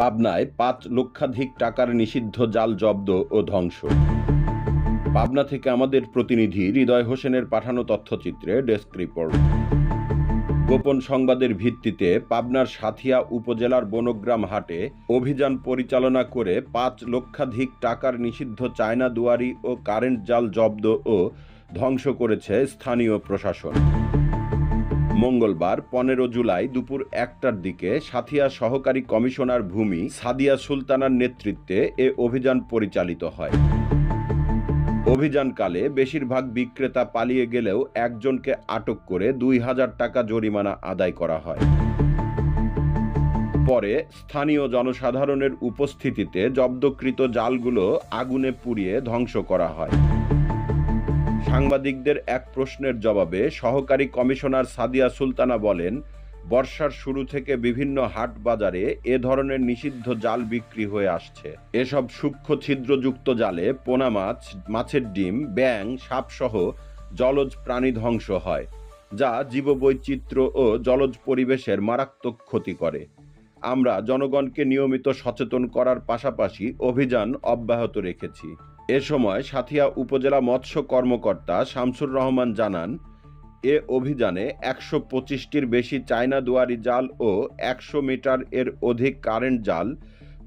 পাবনায় পাঁচ লক্ষাধিক টাকার নিষিদ্ধ জাল জব্দ ও ধ্বংস। পাবনা থেকে আমাদের প্রতিনিধি হৃদয় হোসেনের পাঠানো তথ্যচিত্রে ডেস্ক রিপোর্ট। গোপন সংবাদের ভিত্তিতে পাবনার সাথিয়া উপজেলার বনগ্রাম হাটে অভিযান পরিচালনা করে পাঁচ লক্ষাধিক টাকার নিষিদ্ধ চায়না দুয়ারি ও কারেন্ট জাল জব্দ ও ধ্বংস করেছে স্থানীয় প্রশাসন। মঙ্গলবার, পনেরো জুলাই দুপুর একটার দিকে সাথিয়া সহকারী কমিশনার ভূমি সাদিয়া সুলতানার নেতৃত্বে এ অভিযান পরিচালিত হয়। অভিযানকালে বেশিরভাগ বিক্রেতা পালিয়ে গেলেও একজনকে আটক করে দুই হাজার টাকা জরিমানা আদায় করা হয়। পরে স্থানীয় জনসাধারণের উপস্থিতিতে জব্দকৃত জালগুলো আগুনে পুড়িয়ে ধ্বংস করা হয়। সাংবাদিকদের এক প্রশ্নের জবাবে সহকারী কমিশনার সাদিয়া সুলতানা বলেন, বর্ষার শুরু থেকে বিভিন্ন হাট বাজারে এ ধরনের নিষিদ্ধ জাল বিক্রি হয়ে আসছে। এসব সূক্ষ্ম ছিদ্রযুক্ত জালে পোনা মাছ, মাছের ডিম ব্যাং সাপসহ জলজ প্রাণী ধ্বংস হয়, যা জীববৈচিত্র্য ও জলজ পরিবেশের মারাত্মক ক্ষতি করে। আমরা জনগণকে নিয়মিত সচেতন করার পাশাপাশি অভিযান অব্যাহত রেখেছি। এ সময় সাথিয়া উপজেলা মৎস্য কর্মকর্তা শামসুর রহমান জানান, এ অভিযানে একশো পঁচিশটির বেশি চায়না দুয়ারি জাল ও একশো মিটার এর অধিক কারেন্ট জাল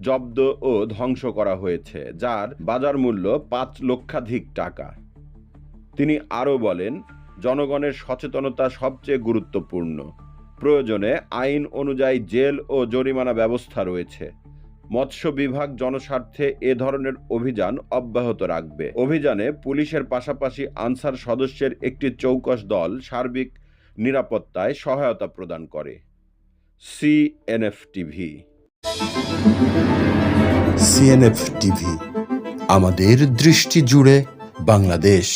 জব্দ ও ধ্বংস করা হয়েছে, যার বাজার মূল্য পাঁচ লক্ষাধিক টাকা। তিনি আরও বলেন, জনগণের সচেতনতা সবচেয়ে গুরুত্বপূর্ণ। প্রয়োজনে আইন অনুযায়ী জেল ও জরিমানা ব্যবস্থা রয়েছে। মৎস্য বিভাগ জনস্বার্থে এ ধরনের অভিযান অব্যাহত রাখবে। অভিযানে পুলিশের পাশাপাশি আনসার সদস্যের একটি চৌকস দল সার্বিক নিরাপত্তায় সহায়তা প্রদান করে। CNF TV. সিএনএফ টিভি, আমাদের দৃষ্টি জুড়ে বাংলাদেশ।